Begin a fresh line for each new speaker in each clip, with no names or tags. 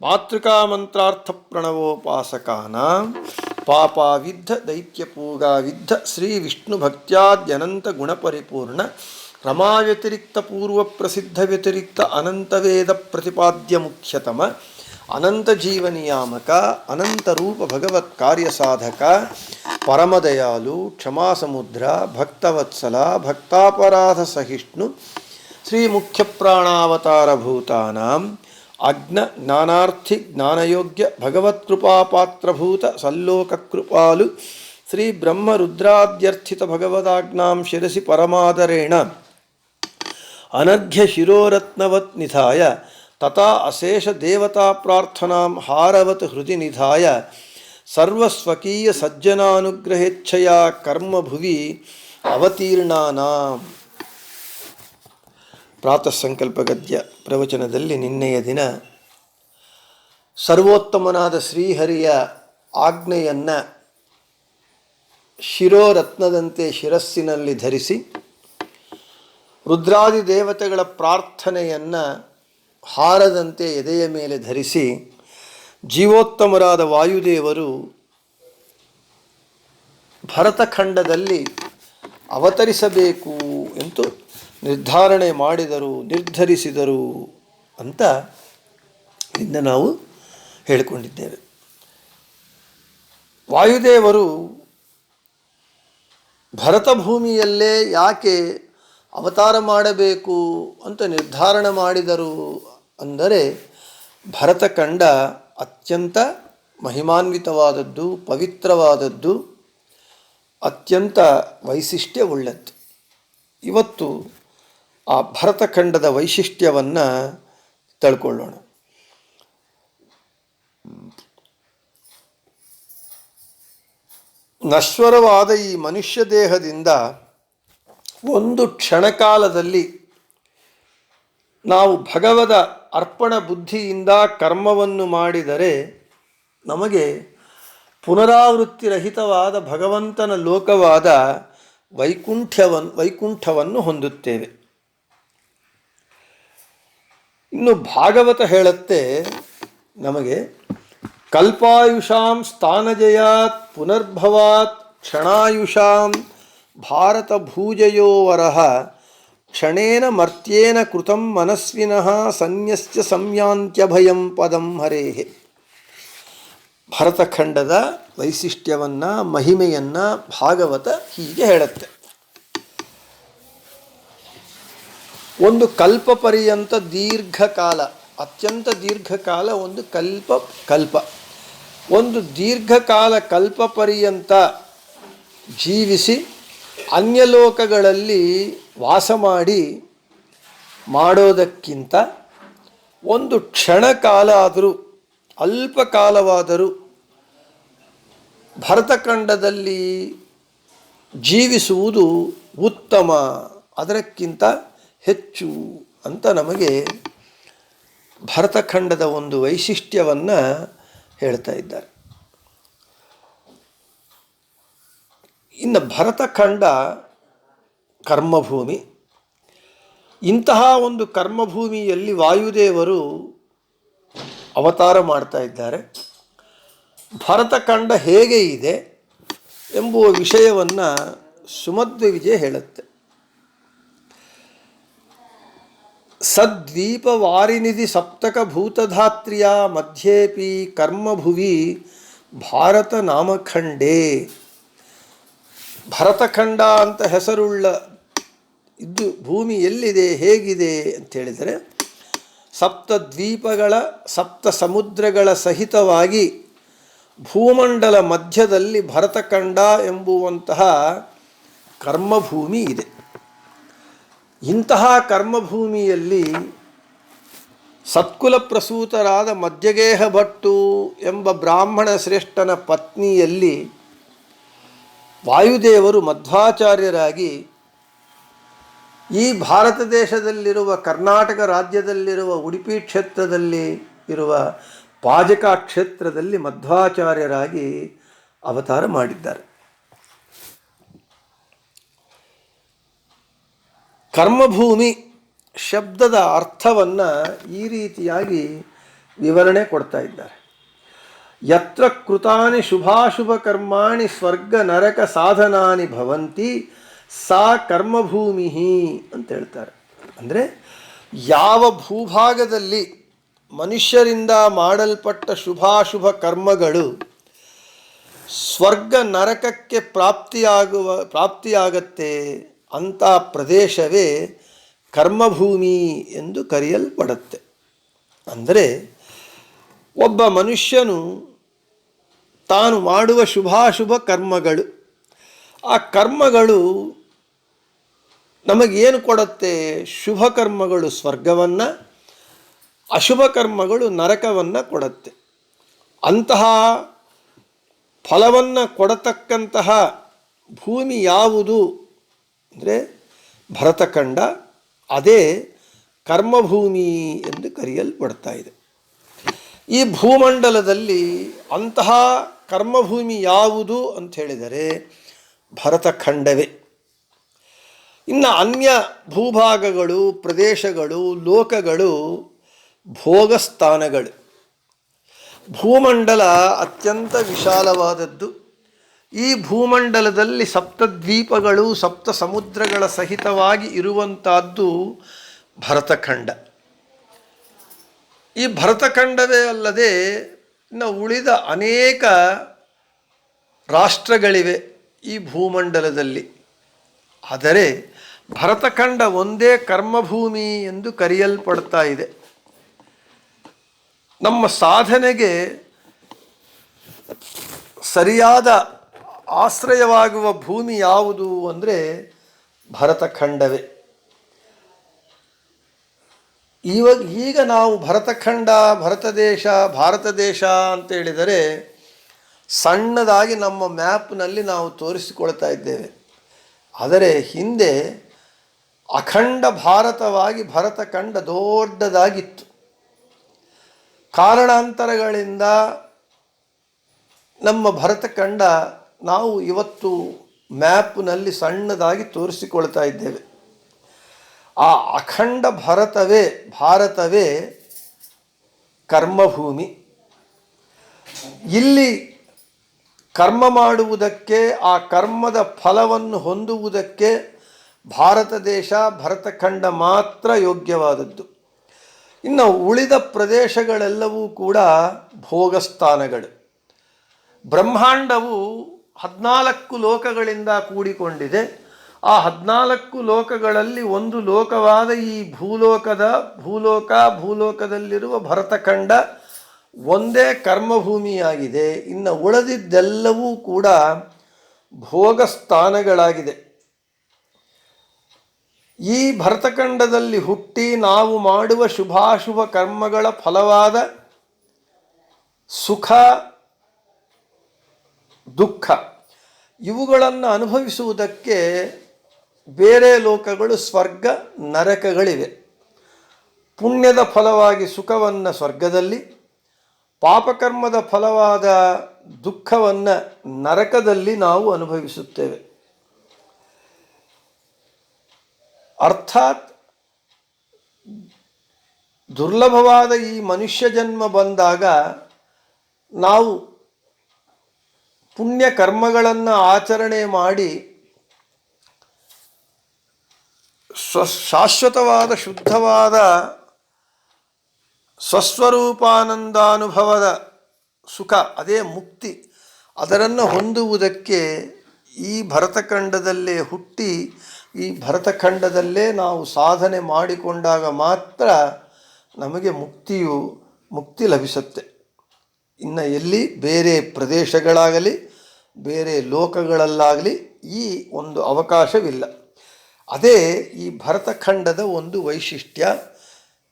మాతృకామంత్రార్థ ప్రణవోపాసకానా పాపావిద్ధ దైత్యపూగావిద్ధ శ్రీ విష్ణుభక్త్యాద్యనంత గుణపరిపూర్ణ రమావ్యతిరిక్త పూర్వ ప్రసిద్ధ వ్యతిరిక్త అనంతవేద ప్రతిపాద్య ముఖ్యతమ అనంత జీవనియామక అనంత రూప భగవత్ కార్యసాధక పరమదయాలు క్షమాసముద్ర భక్తవత్సల భక్తాపరాధ సహిష్ణు శ్రీ ముఖ్య ప్రాణావతారభూతానాం ಅಗ್ನ ಜ್ಞಾನಾರ್ಥಿ ಜ್ಞಾನಯೋಗ್ಯ ಭಗವತ್ಕೃಪಾಪಾತ್ರಭೂತ ಸಲ್ಲೋಕಕೃಪಾಲು ಶ್ರೀ ಬ್ರಹ್ಮರುದ್ರಾದ್ಯರ್ಥಿತ ಭಗವದಾಜ್ಞಾಂ ಶಿರಸಿ ಪರಮಾದರೇಣ. ಅನರ್ಘ್ಯ ಶಿರೋರತ್ನವತ್ ನಿಧಾಯ ತಥಾ ಅಶೇಷ ದೇವತಾ ಪ್ರಾರ್ಥನಾಂ ಹಾರವತ್ ಹೃದಯ ನಿಧಾಯ ಸರ್ವಸ್ವಕೀಯ ಸಜ್ಜನಾನುಗ್ರಹೇಚ್ಛಯ ಕರ್ಮಭುವಿ ಅವತೀರ್ಣಾನಾಂ. ಪ್ರಾತಃ ಸಂಕಲ್ಪ ಗದ್ಯ ಪ್ರವಚನದಲ್ಲಿ ನಿನ್ನೆಯ ದಿನ ಸರ್ವೋತ್ತಮನಾದ ಶ್ರೀಹರಿಯ ಆಜ್ಞೆಯನ್ನು ಶಿರೋರತ್ನದಂತೆ ಶಿರಸ್ಸಿನಲ್ಲಿ ಧರಿಸಿ ರುದ್ರಾದಿ ದೇವತೆಗಳ ಪ್ರಾರ್ಥನೆಯನ್ನು ಹಾರದಂತೆ ಎದೆಯ ಮೇಲೆ ಧರಿಸಿ ಜೀವೋತ್ತಮರಾದ ವಾಯುದೇವರು ಭರತಖಂಡದಲ್ಲಿ ಅವತರಿಸಬೇಕು ಎಂದು ನಿರ್ಧಾರಣೆ ಮಾಡಿದರು, ನಿರ್ಧರಿಸಿದರು ಅಂತ ಇಂದ ನಾವು ಹೇಳಿಕೊಂಡಿದ್ದೇವೆ. ವಾಯುದೇವರು ಭರತಭೂಮಿಯಲ್ಲೇ ಯಾಕೆ ಅವತಾರ ಮಾಡಬೇಕು ಅಂತ ನಿರ್ಧಾರಣೆ ಮಾಡಿದರು ಅಂದರೆ ಭರತಖಂಡ ಅತ್ಯಂತ ಮಹಿಮಾನ್ವಿತವಾದದ್ದು, ಪವಿತ್ರವಾದದ್ದು ಅತ್ಯಂತ ವೈಶಿಷ್ಟ್ಯವುಳ್ಳದ್ದು. ಇವತ್ತು ಆ ಭರತಖಂಡದ ವೈಶಿಷ್ಟ್ಯವನ್ನು ತಳ್ಕೊಳ್ಳೋಣ. ನಶ್ವರವಾದ ಈ ಮನುಷ್ಯ ದೇಹದಿಂದ ಒಂದು ಕ್ಷಣಕಾಲದಲ್ಲಿ ನಾವು ಭಗವದ ಅರ್ಪಣ ಬುದ್ಧಿಯಿಂದ ಕರ್ಮವನ್ನು ಮಾಡಿದರೆ ನಮಗೆ ಪುನರಾವೃತ್ತಿರಹಿತವಾದ ಭಗವಂತನ ಲೋಕವಾದ ವೈಕುಂಠವನ್ನು ವೈಕುಂಠವನ್ನು ಹೊಂದುತ್ತೇವೆ. ಇನ್ನು ಭಾಗವತ ಹೇಳುತ್ತೆ, ನಮಗೆ ಕಲ್ಪಾಯುಷಾಂ ಸ್ಥಾನಜಯಾತ್ ಪುನರ್ಭವಾತ್ ಕ್ಷಣಾಯುಷಾಂ ಭಾರತ ಭೂಜಯೋವರ ಕ್ಷಣೇನ ಮರ್ತ್ಯೇನ ಕೃತಂ ಮನಸ್ವಿನಃ ಸನ್ಯಸ್ಯ ಸಂಯಾಂತ್ಯಭಯಂ ಪದಂ ಹರೇಹೆ. ಭರತಖಂಡದ ವೈಶಿಷ್ಟ್ಯವನ್ನು, ಮಹಿಮೆಯನ್ನು ಭಾಗವತ ಹೀಗೆ ಹೇಳುತ್ತೆ. ಒಂದು ಕಲ್ಪ ಪರ್ಯಂತ ದೀರ್ಘಕಾಲ, ಅತ್ಯಂತ ದೀರ್ಘಕಾಲ ಒಂದು ಕಲ್ಪ ಕಲ್ಪ. ಒಂದು ದೀರ್ಘಕಾಲ ಕಲ್ಪ ಪರ್ಯಂತ ಜೀವಿಸಿ ಅನ್ಯಲೋಕಗಳಲ್ಲಿ ವಾಸ ಮಾಡಿ ಮಾಡೋದಕ್ಕಿಂತ ಒಂದು ಕ್ಷಣ ಕಾಲ ಆದರೂ ಅಲ್ಪ ಕಾಲವಾದರೂ ಭರತಖಂಡದಲ್ಲಿ ಜೀವಿಸುವುದು ಉತ್ತಮ. ಅದಕ್ಕಿಂತ ಹೆಚ್ಚು ಅಂತ ನಮಗೆ ಭರತಖಂಡದ ಒಂದು ವೈಶಿಷ್ಟ್ಯವನ್ನು ಹೇಳ್ತಾ ಇದ್ದಾರೆ. ಇನ್ನು ಭರತಖಂಡ ಕರ್ಮಭೂಮಿ. ಇಂತಹ ಒಂದು ಕರ್ಮಭೂಮಿಯಲ್ಲಿ ವಾಯುದೇವರು ಅವತಾರ ಮಾಡ್ತಾ ಇದ್ದಾರೆ. ಭರತಖಂಡ ಹೇಗೆ ಇದೆ ಎಂಬುವ ವಿಷಯವನ್ನು ಸುಮಧ್ವ ವಿಜಯ ಹೇಳುತ್ತೆ. ಸದ್ವೀಪ ವಾರಿನಿಧಿ ಸಪ್ತಕ ಭೂತಧಾತ್ರಿಯ ಮಧ್ಯೇಪಿ ಕರ್ಮಭುವಿ ಭಾರತ ನಾಮಖಂಡೇ. ಭರತಖಂಡ ಅಂತ ಹೆಸರುಳ್ಳ ಇದು ಭೂಮಿ ಎಲ್ಲಿದೆ, ಹೇಗಿದೆ ಅಂತ ಹೇಳಿದರೆ ಸಪ್ತ ದ್ವೀಪಗಳ ಸಪ್ತ ಸಮುದ್ರಗಳ ಸಹಿತವಾಗಿ ಭೂಮಂಡಲ ಮಧ್ಯದಲ್ಲಿ ಭರತಖಂಡ ಎಂಬುವಂತಹ ಕರ್ಮಭೂಮಿ ಇದೆ. ಇಂತಹ ಕರ್ಮಭೂಮಿಯಲ್ಲಿ ಸತ್ಕುಲ ಪ್ರಸೂತರಾದ ಮಧ್ಯಗೇಹ ಭಟ್ಟು ಎಂಬ ಬ್ರಾಹ್ಮಣ ಶ್ರೇಷ್ಠನ ಪತ್ನಿಯಲ್ಲಿ ವಾಯುದೇವರು ಮಧ್ವಾಚಾರ್ಯರಾಗಿ ಈ ಭಾರತ ದೇಶದಲ್ಲಿರುವ, ಕರ್ನಾಟಕ ರಾಜ್ಯದಲ್ಲಿರುವ, ಉಡುಪಿ ಕ್ಷೇತ್ರದಲ್ಲಿ ಇರುವ ಪಾಜಕ ಕ್ಷೇತ್ರದಲ್ಲಿ ಮಧ್ವಾಚಾರ್ಯರಾಗಿ ಅವತಾರ ಮಾಡಿದ್ದಾರೆ. ಕರ್ಮಭೂಮಿ ಶಬ್ದದ ಅರ್ಥವನ್ನು ಈ ರೀತಿಯಾಗಿ ವಿವರಣೆ ಕೊಡ್ತಾ ಇದ್ದಾರೆ. ಯತ್ರ ಕೃತಾನಿ ಶುಭಾಶುಭ ಕರ್ಮಾಣಿ ಸ್ವರ್ಗ ನರಕ ಸಾಧನಾನಿ ಭವಂತಿ ಸಾ ಕರ್ಮಭೂಮಿ ಅಂತ ಹೇಳ್ತಾರೆ. ಅಂದರೆ ಯಾವ ಭೂಭಾಗದಲ್ಲಿ ಮನುಷ್ಯರಿಂದ ಮಾಡಲ್ಪಟ್ಟ ಶುಭಾಶುಭ ಕರ್ಮಗಳು ಸ್ವರ್ಗ ನರಕಕ್ಕೆ ಪ್ರಾಪ್ತಿಯಾಗುವ, ಪ್ರಾಪ್ತಿಯಾಗತ್ತೆ ಅಂಥ ಪ್ರದೇಶವೇ ಕರ್ಮಭೂಮಿ ಎಂದು ಕರೆಯಲ್ಪಡುತ್ತೆ. ಅಂದರೆ ಒಬ್ಬ ಮನುಷ್ಯನು ತಾನು ಮಾಡುವ ಶುಭಾಶುಭ ಕರ್ಮಗಳು, ಆ ಕರ್ಮಗಳು ನಮಗೇನು ಕೊಡುತ್ತೆ? ಶುಭ ಕರ್ಮಗಳು ಸ್ವರ್ಗವನ್ನು, ಅಶುಭ ಕರ್ಮಗಳು ನರಕವನ್ನು ಕೊಡುತ್ತೆ. ಅಂತಹ ಫಲವನ್ನು ಕೊಡತಕ್ಕಂತಹ ಭೂಮಿ ಯಾವುದು ಅಂದರೆ ಭರತಖಂಡ, ಅದೇ ಕರ್ಮಭೂಮಿ ಎಂದು ಕರೆಯಲ್ಪಡ್ತಾ ಇದೆ. ಈ ಭೂಮಂಡಲದಲ್ಲಿ ಅಂತಹ ಕರ್ಮಭೂಮಿ ಯಾವುದು ಅಂತ ಹೇಳಿದರೆ ಭರತಖಂಡವೇ. ಇನ್ನು ಅನ್ಯ ಭೂಭಾಗಗಳು, ಪ್ರದೇಶಗಳು, ಲೋಕಗಳು ಭೋಗಸ್ಥಾನಗಳು. ಭೂಮಂಡಲ ಅತ್ಯಂತ ವಿಶಾಲವಾದದ್ದು. ಈ ಭೂಮಂಡಲದಲ್ಲಿ ಸಪ್ತದ್ವೀಪಗಳು ಸಪ್ತ ಸಮುದ್ರಗಳ ಸಹಿತವಾಗಿ ಇರುವಂತಹದ್ದು ಭರತಖಂಡ. ಈ ಭರತಖಂಡವೇ ಅಲ್ಲದೆ ಇನ್ನು ಉಳಿದ ಅನೇಕ ರಾಷ್ಟ್ರಗಳಿವೆ ಈ ಭೂಮಂಡಲದಲ್ಲಿ. ಆದರೆ ಭರತಖಂಡ ಒಂದೇ ಕರ್ಮಭೂಮಿ ಎಂದು ಕರೆಯಲ್ಪಡ್ತಾ ಇದೆ. ನಮ್ಮ ಸಾಧನೆಗೆ ಸರಿಯಾದ ಆಶ್ರಯವಾಗುವ ಭೂಮಿ ಯಾವುದು ಅಂದರೆ ಭರತಖಂಡವೇ. ಇವಾಗ ಈಗ ನಾವು ಭರತಖಂಡ, ಭರತ ದೇಶ, ಭಾರತ ದೇಶ ಅಂತ ಹೇಳಿದರೆ ಸಣ್ಣದಾಗಿ ನಮ್ಮ ಮ್ಯಾಪ್ನಲ್ಲಿ ನಾವು ತೋರಿಸಿಕೊಳ್ತಾ ಇದ್ದೇವೆ. ಆದರೆ ಹಿಂದೆ ಅಖಂಡ ಭಾರತವಾಗಿ ಭರತ ಕಂಡ ದೊಡ್ಡದಾಗಿತ್ತು. ಕಾರಣಾಂತರಗಳಿಂದ ನಮ್ಮ ಭರತ ಕಂಡ ನಾವು ಇವತ್ತು ಮ್ಯಾಪ್ನಲ್ಲಿ ಸಣ್ಣದಾಗಿ ತೋರಿಸಿಕೊಳ್ತಾ ಇದ್ದೇವೆ. ಆ ಅಖಂಡ ಭರತವೇ, ಭಾರತವೇ ಕರ್ಮಭೂಮಿ. ಇಲ್ಲಿ ಕರ್ಮ ಮಾಡುವುದಕ್ಕೆ, ಆ ಕರ್ಮದ ಫಲವನ್ನು ಹೊಂದುವುದಕ್ಕೆ ಭಾರತ ದೇಶ ಭರತಖಂಡ ಮಾತ್ರ ಯೋಗ್ಯವಾದದ್ದು. ಇನ್ನು ಉಳಿದ ಪ್ರದೇಶಗಳೆಲ್ಲವೂ ಕೂಡ ಭೋಗಸ್ಥಾನಗಳು. ಬ್ರಹ್ಮಾಂಡವು ಹದಿನಾಲ್ಕು ಲೋಕಗಳಿಂದ ಕೂಡಿಕೊಂಡಿದೆ. ಆ ಹದಿನಾಲ್ಕು ಲೋಕಗಳಲ್ಲಿ ಒಂದು ಲೋಕವಾದ ಈ ಭೂಲೋಕದ ಭೂಲೋಕ, ಭೂಲೋಕದಲ್ಲಿರುವ ಭರತಖಂಡ ಒಂದೇ ಕರ್ಮಭೂಮಿಯಾಗಿದೆ. ಇನ್ನು ಉಳಿದಿದ್ದೆಲ್ಲವೂ ಕೂಡ ಭೋಗ ಸ್ಥಾನಗಳಾಗಿದೆ ಈ ಭರತಖಂಡದಲ್ಲಿ ಹುಟ್ಟಿ ನಾವು ಮಾಡುವ ಶುಭಾಶುಭ ಕರ್ಮಗಳ ಫಲವಾದ ಸುಖ, ದುಃಖ, ಇವುಗಳನ್ನು ಅನುಭವಿಸುವುದಕ್ಕೆ ಬೇರೆ ಲೋಕಗಳು ಸ್ವರ್ಗ ನರಕಗಳಿವೆ. ಪುಣ್ಯದ ಫಲವಾಗಿ ಸುಖವನ್ನು ಸ್ವರ್ಗದಲ್ಲಿ, ಪಾಪಕರ್ಮದ ಫಲವಾದ ದುಃಖವನ್ನು ನರಕದಲ್ಲಿ ನಾವು ಅನುಭವಿಸುತ್ತೇವೆ. ಅರ್ಥಾತ್ ದುರ್ಲಭವಾದ ಈ ಮನುಷ್ಯ ಜನ್ಮ ಬಂದಾಗ ನಾವು ಪುಣ್ಯ ಕರ್ಮಗಳನ್ನು ಆಚರಣೆ ಮಾಡಿ ಸ್ವ ಶಾಶ್ವತವಾದ, ಶುದ್ಧವಾದ ಸ್ವಸ್ವರೂಪಾನಂದಾನುಭವದ ಸುಖ, ಅದೇ ಮುಕ್ತಿ ಅದರನ್ನು ಹೊಂದುವುದಕ್ಕೆ ಈ ಭರತಖಂಡದಲ್ಲೇ ಹುಟ್ಟಿ ಈ ಭರತಖಂಡದಲ್ಲೇ ನಾವು ಸಾಧನೆ ಮಾಡಿಕೊಂಡಾಗ ಮಾತ್ರ ನಮಗೆ ಮುಕ್ತಿಯು, ಮುಕ್ತಿ ಲಭಿಸುತ್ತೆ. ಇನ್ನು ಎಲ್ಲಿ? ಬೇರೆ ಪ್ರದೇಶಗಳಾಗಲಿ, ಬೇರೆ ಲೋಕಗಳಲ್ಲಾಗಲಿ ಈ ಒಂದು ಅವಕಾಶವಿಲ್ಲ. ಅದೇ ಈ ಭರತಖಂಡದ ಒಂದು ವೈಶಿಷ್ಟ್ಯ,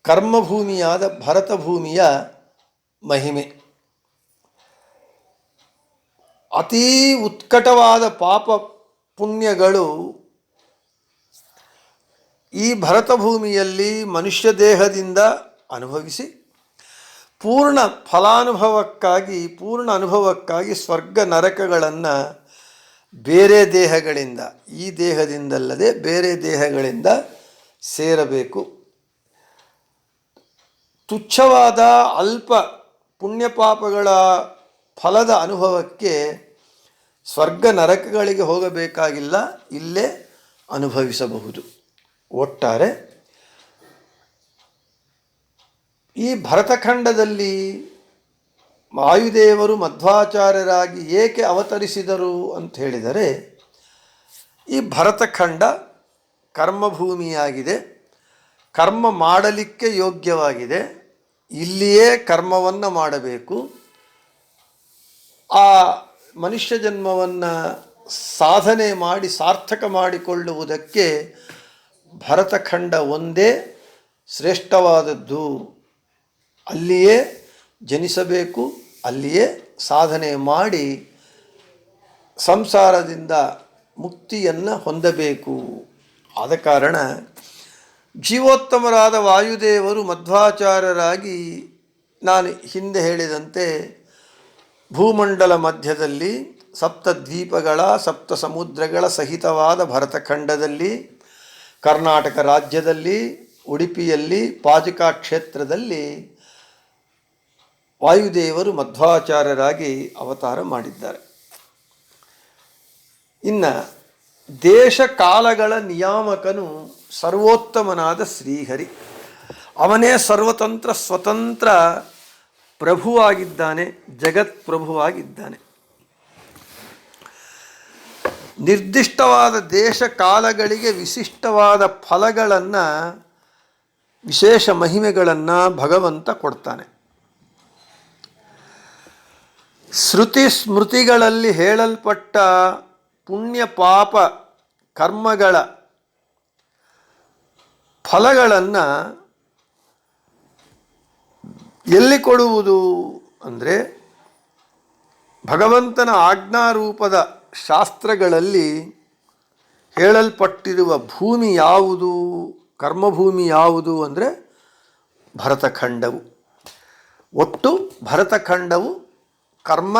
ಕರ್ಮಭೂಮಿಯಾದ ಭರತಭೂಮಿಯ ಮಹಿಮೆ. ಅತೀ ಉತ್ಕಟವಾದ ಪಾಪ ಪುಣ್ಯಗಳು ಈ ಭರತ ಭೂಮಿಯಲ್ಲಿ ಮನುಷ್ಯ ದೇಹದಿಂದ ಅನುಭವಿಸಿ ಪೂರ್ಣ ಫಲಾನುಭವಕ್ಕಾಗಿ, ಪೂರ್ಣ ಅನುಭವಕ್ಕಾಗಿ ಸ್ವರ್ಗ ನರಕಗಳನ್ನು ಬೇರೆ ದೇಹಗಳಿಂದ, ಈ ದೇಹದಿಂದಲ್ಲದೆ ಬೇರೆ ದೇಹಗಳಿಂದ ಸೇರಬೇಕು. ತುಚ್ಛವಾದ ಅಲ್ಪ ಪುಣ್ಯಪಾಪಗಳ ಫಲದ ಅನುಭವಕ್ಕೆ ಸ್ವರ್ಗ ನರಕಗಳಿಗೆ ಹೋಗಬೇಕಾಗಿಲ್ಲ, ಇಲ್ಲೇ ಅನುಭವಿಸಬಹುದು. ಒಟ್ಟಾರೆ ಈ ಭರತಖಂಡದಲ್ಲಿ ವಾಯುದೇವರು ಮಧ್ವಾಚಾರ್ಯರಾಗಿ ಏಕೆ ಅವತರಿಸಿದರು ಅಂತ ಹೇಳಿದರೆ, ಈ ಭರತಖಂಡ ಕರ್ಮಭೂಮಿಯಾಗಿದೆ, ಕರ್ಮ ಮಾಡಲಿಕ್ಕೆ ಯೋಗ್ಯವಾಗಿದೆ, ಇಲ್ಲಿಯೇ ಕರ್ಮವನ್ನು ಮಾಡಬೇಕು, ಆ ಮನುಷ್ಯ ಜನ್ಮವನ್ನು ಸಾಧನೆ ಮಾಡಿ ಸಾರ್ಥಕ ಮಾಡಿಕೊಳ್ಳುವುದಕ್ಕೆ ಭರತಖಂಡ ಒಂದೇ ಶ್ರೇಷ್ಠವಾದದ್ದು. ಅಲ್ಲಿಯೇ ಜನಿಸಬೇಕು, ಅಲ್ಲಿಯೇ ಸಾಧನೆ ಮಾಡಿ ಸಂಸಾರದಿಂದ ಮುಕ್ತಿಯನ್ನು ಹೊಂದಬೇಕು. ಆದ ಕಾರಣ ಜೀವೋತ್ತಮರಾದ ವಾಯುದೇವರು ಮಧ್ವಾಚಾರ್ಯರಾಗಿ ನಾನು ಹಿಂದೆ ಹೇಳಿದಂತೆ ಭೂಮಂಡಲ ಮಧ್ಯದಲ್ಲಿ ಸಪ್ತ ದ್ವೀಪಗಳ ಸಪ್ತ ಸಮುದ್ರಗಳ ಸಹಿತವಾದ ಭರತಖಂಡದಲ್ಲಿ ಕರ್ನಾಟಕ ರಾಜ್ಯದಲ್ಲಿ, ಉಡುಪಿಯಲ್ಲಿ, ಪಾಜಕ ಕ್ಷೇತ್ರದಲ್ಲಿ ವಾಯುದೇವರು ಮಧ್ವಾಚಾರ್ಯರಾಗಿ ಅವತಾರ ಮಾಡಿದ್ದಾರೆ. ಇನ್ನು ದೇಶ ಕಾಲಗಳ ನಿಯಾಮಕನು ಸರ್ವೋತ್ತಮನಾದ ಶ್ರೀಹರಿ. ಅವನೇ ಸರ್ವತಂತ್ರ, ಸ್ವತಂತ್ರ ಪ್ರಭುವಾಗಿದ್ದಾನೆ ಜಗತ್ ಪ್ರಭುವಾಗಿದ್ದಾನೆ ನಿರ್ದಿಷ್ಟವಾದ ದೇಶ ಕಾಲಗಳಿಗೆ ವಿಶಿಷ್ಟವಾದ ಫಲಗಳನ್ನು, ವಿಶೇಷ ಮಹಿಮೆಗಳನ್ನು ಭಗವಂತ ಕೊಡ್ತಾನೆ. ಶ್ರುತಿ ಸ್ಮೃತಿಗಳಲ್ಲಿ ಹೇಳಲ್ಪಟ್ಟ ಪುಣ್ಯ ಪಾಪ ಕರ್ಮಗಳ ಫಲಗಳನ್ನು ಎಲ್ಲಿ ಕೊಡುವುದು ಅಂದರೆ ಭಗವಂತನ ಆಜ್ಞಾರೂಪದ ಶಾಸ್ತ್ರಗಳಲ್ಲಿ ಹೇಳಲ್ಪಟ್ಟಿರುವ ಭೂಮಿ ಯಾವುದು, ಕರ್ಮಭೂಮಿ ಯಾವುದು ಅಂದರೆ ಭರತಖಂಡವು. ಒಟ್ಟು ಭರತಖಂಡವು ಕರ್ಮ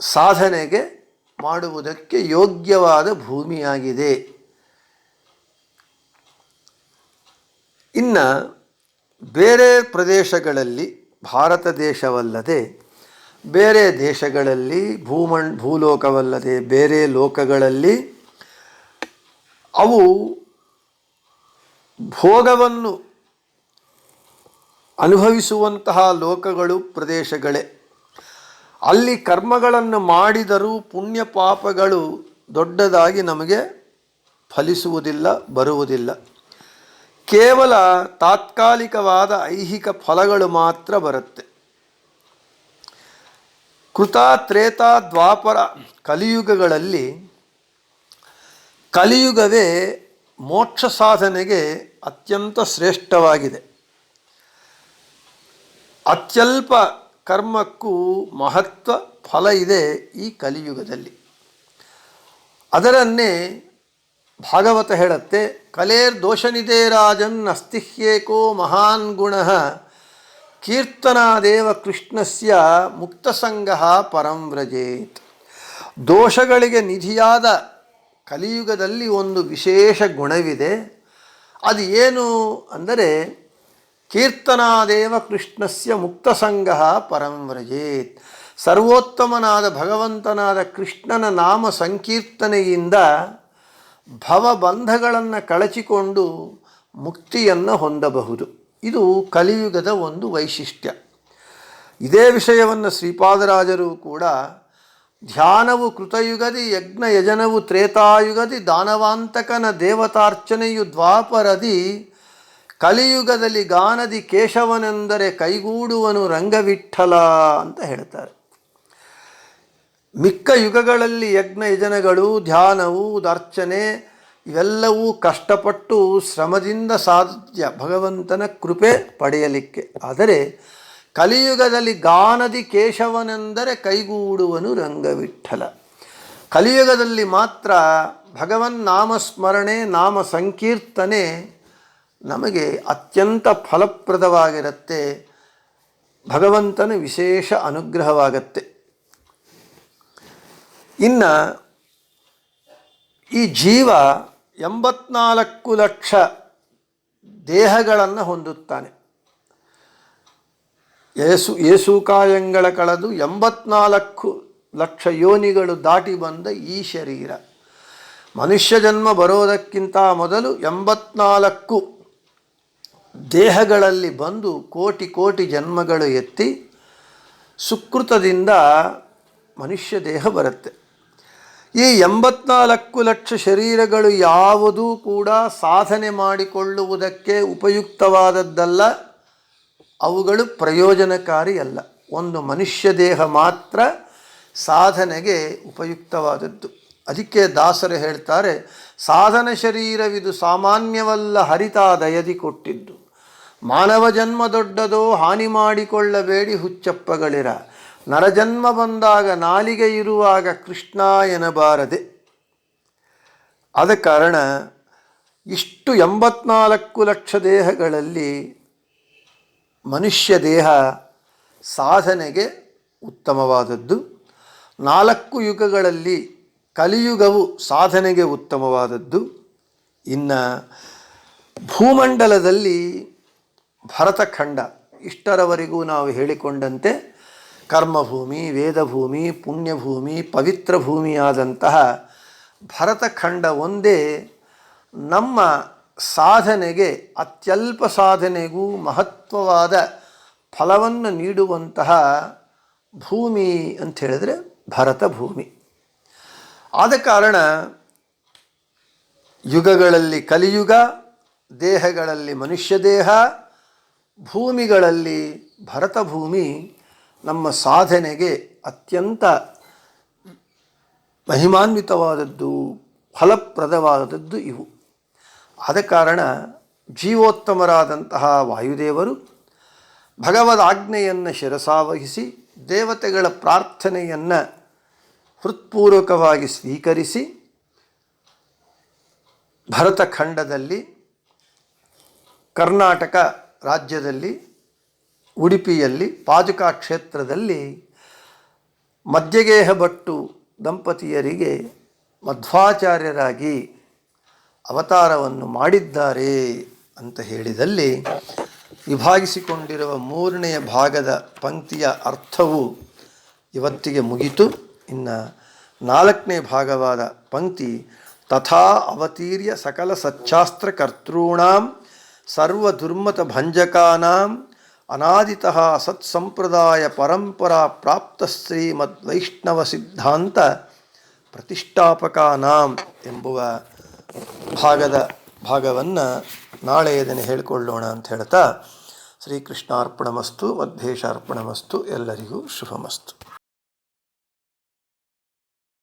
ಸಾಧನೆಗೆ ಮಾಡುವುದಕ್ಕೆ ಯೋಗ್ಯವಾದ ಭೂಮಿಯಾಗಿದೆ. ಇನ್ನು ಬೇರೆ ಪ್ರದೇಶಗಳಲ್ಲಿ, ಭಾರತ ದೇಶವಲ್ಲದೆ ಬೇರೆ ದೇಶಗಳಲ್ಲಿ ಭೂಮಣ್, ಭೂಲೋಕವಲ್ಲದೆ ಬೇರೆ ಲೋಕಗಳಲ್ಲಿ ಅವು ಭೋಗವನ್ನು ಅನುಭವಿಸುವಂತಹ ಲೋಕಗಳು ಪ್ರದೇಶಗಳೇ. ಅಲ್ಲಿ ಕರ್ಮಗಳನ್ನು ಮಾಡಿದರೂ ಪುಣ್ಯ ಪಾಪಗಳು ದೊಡ್ಡದಾಗಿ ನಮಗೆ ಫಲಿಸುವುದಿಲ್ಲ, ಬರುವುದಿಲ್ಲ. ಕೇವಲ ತಾತ್ಕಾಲಿಕವಾದ ಐಹಿಕ ಫಲಗಳು ಮಾತ್ರ ಬರುತ್ತೆ. ಕೃತ ತ್ರೇತ ದ್ವಾಪರ ಕಲಿಯುಗಗಳಲ್ಲಿ ಕಲಿಯುಗವೇ ಮೋಕ್ಷ ಸಾಧನೆಗೆ ಅತ್ಯಂತ ಶ್ರೇಷ್ಠವಾಗಿದೆ. ಅತ್ಯಲ್ಪ ಕರ್ಮಕ್ಕೂ ಮಹತ್ವ ಫಲ ಇದೆ ಈ ಕಲಿಯುಗದಲ್ಲಿ. ಅದರನ್ನೇ ಭಾಗವತ ಹೇಳುತ್ತೆ, ಕಲೇರ್ ದೋಷನಿದೆ ರಾಜನ್ ಅಸ್ತಿಹ್ಯೇಕೋ ಮಹಾನ್ ಗುಣ ಕೀರ್ತನಾದೇವ ಕೃಷ್ಣಸ್ಯ ಮುಕ್ತಸಂಗ ಪರಂ ವ್ರಜೇತ್. ದೋಷಗಳಿಗೆ ನಿಧಿಯಾದ ಕಲಿಯುಗದಲ್ಲಿ ಒಂದು ವಿಶೇಷ ಗುಣವಿದೆ. ಅದು ಏನು ಅಂದರೆ ಕೀರ್ತನಾದೇವ ಕೃಷ್ಣಸ್ಯ ಮುಕ್ತಸಂಗ ಪರಂ ವ್ರಜೇತ್. ಸರ್ವೋತ್ತಮನಾದ ಭಗವಂತನಾದ ಕೃಷ್ಣನ ನಾಮ ಸಂಕೀರ್ತನೆಯಿಂದ ಭವಬಂಧಗಳನ್ನು ಕಳಚಿಕೊಂಡು ಮುಕ್ತಿಯನ್ನು ಹೊಂದಬಹುದು. ಇದು ಕಲಿಯುಗದ ಒಂದು ವೈಶಿಷ್ಟ್ಯ. ಇದೇ ವಿಷಯವನ್ನು ಶ್ರೀಪಾದರಾಜರು ಕೂಡ ಧ್ಯಾನವು ಕೃತಯುಗದಿ ಯಜ್ಞ ಯಜನವು ತ್ರೇತಾಯುಗದಿ, ದಾನವಾಂತಕನ ದೇವತಾರ್ಚನೆಯು ದ್ವಾಪರದಿ, ಕಲಿಯುಗದಲ್ಲಿ ಗಾನದಿ ಕೇಶವನೆಂದರೆ ಕೈಗೂಡುವನು ರಂಗವಿಠಲ ಅಂತ ಹೇಳ್ತಾರೆ. ಮಿಕ್ಕ ಯುಗಗಳಲ್ಲಿ ಯಜ್ಞ ಯಜನಗಳು ಧ್ಯಾನವು ಅರ್ಚನೆ ಇವೆಲ್ಲವೂ ಕಷ್ಟಪಟ್ಟು ಶ್ರಮದಿಂದ ಸಾಧ್ಯ ಭಗವಂತನ ಕೃಪೆ ಪಡೆಯಲಿಕ್ಕೆ. ಆದರೆ ಕಲಿಯುಗದಲ್ಲಿ ಗಾನದಿ ಕೇಶವನೆಂದರೆ ಕೈಗೂಡುವನು ರಂಗವಿಠಲ. ಕಲಿಯುಗದಲ್ಲಿ ಮಾತ್ರ ಭಗವನ್ ನಾಮಸ್ಮರಣೆ, ನಾಮ ಸಂಕೀರ್ತನೆ ನಮಗೆ ಅತ್ಯಂತ ಫಲಪ್ರದವಾಗಿರುತ್ತೆ. ಭಗವಂತನ ವಿಶೇಷ ಅನುಗ್ರಹವಾಗತ್ತೆ. ಇನ್ನು ಈ ಜೀವ ಎಂಬತ್ನಾಲ್ಕು ಲಕ್ಷ ದೇಹಗಳನ್ನು ಹೊಂದುತ್ತಾನೆ. ಏಸು ಏಸುಕಾಯಂಗಳ ಕಳೆದು ಎಂಬತ್ನಾಲ್ಕು ಲಕ್ಷ ಯೋನಿಗಳು ದಾಟಿ ಬಂದ ಈ ಶರೀರ. ಮನುಷ್ಯ ಜನ್ಮ ಬರೋದಕ್ಕಿಂತ ಮೊದಲು ಎಂಬತ್ನಾಲ್ಕು ದೇಹಗಳಲ್ಲಿ ಬಂದು ಕೋಟಿ ಕೋಟಿ ಜನ್ಮಗಳು ಎತ್ತಿ ಸುಕೃತದಿಂದ ಮನುಷ್ಯ ದೇಹ ಬರುತ್ತೆ. ಈ ಎಂಬತ್ನಾಲ್ಕು ಲಕ್ಷ ಶರೀರಗಳು ಯಾವುದೂ ಕೂಡ ಸಾಧನೆ ಮಾಡಿಕೊಳ್ಳುವುದಕ್ಕೆ ಉಪಯುಕ್ತವಾದದ್ದಲ್ಲ. ಅವುಗಳು ಪ್ರಯೋಜನಕಾರಿ ಅಲ್ಲ. ಒಂದು ಮನುಷ್ಯ ದೇಹ ಮಾತ್ರ ಸಾಧನೆಗೆ ಉಪಯುಕ್ತವಾದದ್ದು. ಅದಕ್ಕೆ ದಾಸರು ಹೇಳ್ತಾರೆ, ಸಾಧನ ಶರೀರವಿದು ಸಾಮಾನ್ಯವಲ್ಲ ಹರಿತಾ ದಯದಿ ಕೊಟ್ಟಿದ್ದು. ಮಾನವ ಜನ್ಮ ದೊಡ್ಡದೋ ಹಾನಿ ಮಾಡಿಕೊಳ್ಳಬೇಡಿ ಹುಚ್ಚಪ್ಪಗಳಿರ. ನರಜನ್ಮ ಬಂದಾಗ ನಾಲಿಗೆ ಇರುವಾಗ ಕೃಷ್ಣ ಎನ್ನಬಾರದೆ. ಆದ ಕಾರಣ ಇಷ್ಟು ಎಂಬತ್ನಾಲ್ಕು ಲಕ್ಷ ದೇಹಗಳಲ್ಲಿ ಮನುಷ್ಯ ದೇಹ ಸಾಧನೆಗೆ ಉತ್ತಮವಾದದ್ದು. ನಾಲ್ಕು ಯುಗಗಳಲ್ಲಿ ಕಲಿಯುಗವು ಸಾಧನೆಗೆ ಉತ್ತಮವಾದದ್ದು. ಇನ್ನು ಭೂಮಂಡಲದಲ್ಲಿ ಭರತಖಂಡ ಇಷ್ಟರವರೆಗೂ ನಾವು ಹೇಳಿಕೊಂಡಂತೆ ಕರ್ಮಭೂಮಿ, ವೇದಭೂಮಿ, ಪುಣ್ಯಭೂಮಿ ಪವಿತ್ರ ಭೂಮಿಯಾದಂತಹ ಭರತಖಂಡ ಒಂದೇ ನಮ್ಮ ಸಾಧನೆಗೆ, ಅತ್ಯಲ್ಪ ಸಾಧನೆಗೂ ಮಹತ್ವವಾದ ಫಲವನ್ನು ನೀಡುವಂತಹ ಭೂಮಿ ಅಂತ ಹೇಳಿದ್ರೆ ಭರತ ಭೂಮಿ ಆದ ಕಾರಣ ಯುಗಗಳಲ್ಲಿ ಕಲಿಯುಗ, ದೇಹಗಳಲ್ಲಿ ಮನುಷ್ಯ ದೇಹ ಭೂಮಿಗಳಲ್ಲಿ ಭರತ ಭೂಮಿ ನಮ್ಮ ಸಾಧನೆಗೆ ಅತ್ಯಂತ ಮಹಿಮಾನ್ವಿತವಾದದ್ದು, ಫಲಪ್ರದವಾದದ್ದು ಇವು. ಆದ ಕಾರಣ ಜೀವೋತ್ತಮರಾದಂತಹ ವಾಯುದೇವರು ಭಗವದ್ ಆಜ್ಞೆಯನ್ನು ಶಿರಸಾವಹಿಸಿ ದೇವತೆಗಳ ಪ್ರಾರ್ಥನೆಯನ್ನು ಹೃತ್ಪೂರ್ವಕವಾಗಿ ಸ್ವೀಕರಿಸಿ ಭರತಖಂಡದಲ್ಲಿ, ಕರ್ನಾಟಕ ರಾಜ್ಯದಲ್ಲಿ ಉಡುಪಿಯಲ್ಲಿ ಪಾಜುಕಾ ಕ್ಷೇತ್ರದಲ್ಲಿ ಮಧ್ಯಗೇಹ ಭಟ್ಟು ದಂಪತಿಯರಿಗೆ ಮಧ್ವಾಚಾರ್ಯರಾಗಿ ಅವತಾರವನ್ನು ಮಾಡಿದ್ದಾರೆ ಅಂತ ಹೇಳಿದಲ್ಲಿ ವಿಭಾಗಿಸಿಕೊಂಡಿರುವ ಮೂರನೆಯ ಭಾಗದ ಪಂಕ್ತಿಯ ಅರ್ಥವು ಇವತ್ತಿಗೆ ಮುಗಿತು. ಇನ್ನು ನಾಲ್ಕನೇ ಭಾಗವಾದ ಪಂಕ್ತಿ, ತಥಾ ಅವತೀರ್ಯ ಸಕಲ ಸಚ್ಚಾಸ್ತ್ರಕರ್ತॄಣಾಂ ಸರ್ವದುರ್ಮತ ಸರ್ವ ದುರ್ಮತ ಭಂಜಕಾನಾಂ ಅನಾದಿತಃ ಸತ್ಸಂಪ್ರದಾಯ ಪರಂಪರಾ ಪ್ರಾಪ್ತ ವೈಷ್ಣವ ಸಿದ್ಧಾಂತ ಪ್ರತಿಷ್ಠಾಪಕಾನಾಂ ಎಂಬುವ ಭಾಗದ ಭಾಗವನ್ನು ನಾಳೆ ಇದನ್ನು ಹೇಳಿಕೊಳ್ಳೋಣ ಅಂತ ಹೇಳ್ತಾ ಶ್ರೀಕೃಷ್ಣಾರ್ಪಣಮಸ್ತು ಮಧ್ವೇಶಾರ್ಪಣಮಸ್ತು ಎಲ್ಲರಿಗೂ ಶುಭಮಸ್ತು.